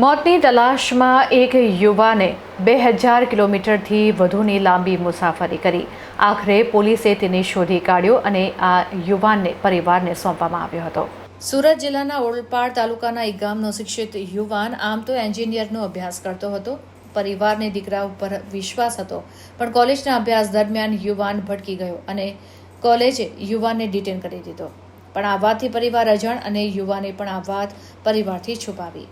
મોતની તલાશમાં એક યુવાને બે હજાર કિલોમીટરથી વધુની લાંબી મુસાફરી કરી. આખરે પોલીસે તેને શોધી કાઢ્યો અને આ યુવાનને પરિવારને સોંપવામાં આવ્યો હતો. સુરત જિલ્લાના ઓળપાડ તાલુકાના એક ગામનો શિક્ષિત યુવાન આમ તો એન્જિનિયરનો અભ્યાસ કરતો હતો, પરિવારને દીકરા ઉપર વિશ્વાસ હતો, પણ કોલેજના અભ્યાસ દરમિયાન યુવાન ભટકી ગયો અને કોલેજે યુવાનને ડિટેન કરી દીધો. પણ આ વાતથી પરિવાર અજાણ અને યુવાને પણ આ વાત પરિવારથી છુપાવી.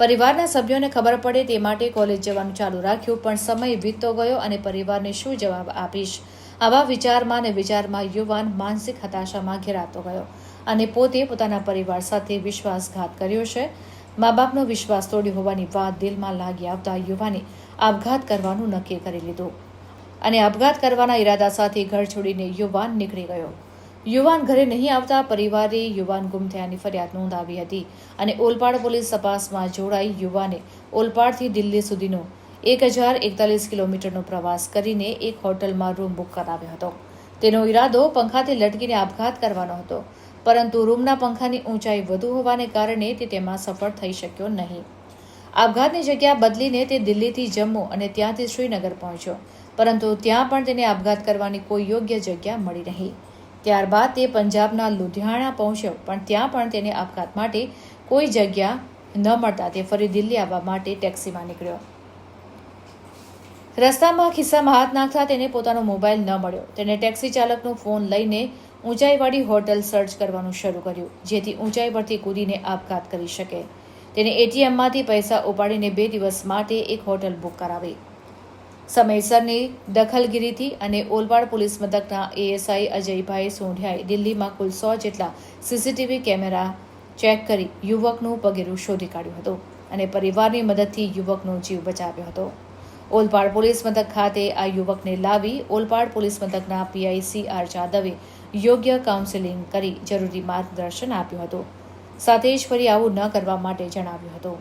પરિવારના સભ્યોને ખબર પડે તે માટે કોલેજ જવાનું ચાલુ રાખ્યું, પણ સમય વીતતો ગયો અને પરિવારને શું જવાબ આપીશ? આવા વિચારમાં અને વિચારમાં યુવાન માનસિક હતાશામાં ઘેરાતો ગયો અને પોતે પોતાના પરિવાર સાથે વિશ્વાસઘાત કર્યો છે. મા બાપનો વિશ્વાસ તોડ્યો હોવાની વાત દિલમાં લાગી આવતા યુવાને આપઘાત કરવાનું નક્કી કરી લીધું અને આપઘાત કરવાના ઈરાદા સાથે ઘર છોડીને યુવાન નીકળી ગયો. યુવાન ઘરે નહીં આવતા પરિવારે યુવાન ગુમ થયાની ફરિયાદ નોંધાવી હતી અને ઓલપાડ પોલીસ તપાસમાં જોડાઈ યુવાને ઓલપાડથી દિલ્હી સુધીનો એક હજાર એકતાલીસ કિલોમીટરનો પ્રવાસ કરીને એક હોટલમાં રૂમ બુક કરાવ્યો હતો. તેનો ઈરાદો પંખાથી લટકીને આપઘાત કરવાનો હતો, પરંતુ રૂમના પંખાની ઊંચાઈ વધુ હોવાને કારણે તે તેમાં સફળ થઈ શક્યો નહીં. આપઘાતની જગ્યા બદલીને તે દિલ્હીથી જમ્મુ અને ત્યાંથી શ્રીનગર પહોંચ્યો, પરંતુ ત્યાં પણ તેને આપઘાત કરવાની કોઈ યોગ્ય જગ્યા મળી નહીં. ત્યારબાદ તે પંજાબના લુધિયાણા પહોંચ્યો, પણ ત્યાં પણ તેને આપઘાત માટે કોઈ જગ્યા ન મળતા તે ફરી દિલ્હી આવવા માટે ટેક્સીમાં નીકળ્યો. રસ્તામાં ખિસ્સામાં હાથ નાખતા તેને પોતાનો મોબાઈલ ન મળ્યો. તેણે ટેક્સી ચાલકનો ફોન લઈને ઊંચાઈવાળી હોટલ સર્ચ કરવાનું શરૂ કર્યું, જેથી ઊંચાઈ પરથી કૂદીને આપઘાત કરી શકે. તેને એટીએમમાંથી પૈસા ઉપાડીને બે દિવસ માટે એક હોટલ બુક કરાવી. સમયસરની દખલગીરીથી અને ઓલપાડ પોલીસ મથકના એએસઆઈ અજયભાઈ સોઢિયાએ દિલ્હીમાં કુલ સો જેટલા સીસીટીવી કેમેરા ચેક કરી યુવકનું પગેરું શોધી કાઢ્યું હતું અને પરિવારની મદદથી યુવકનો જીવ બચાવ્યો હતો. ઓલપાડ પોલીસ મથક ખાતે આ યુવકને લાવી ઓલપાડ પોલીસ મથકના પીઆઈ આર જાદવે યોગ્ય કાઉન્સેલિંગ કરી જરૂરી માર્ગદર્શન આપ્યું હતું. સાથે જ ફરી આવું ન કરવા માટે જણાવ્યું હતું.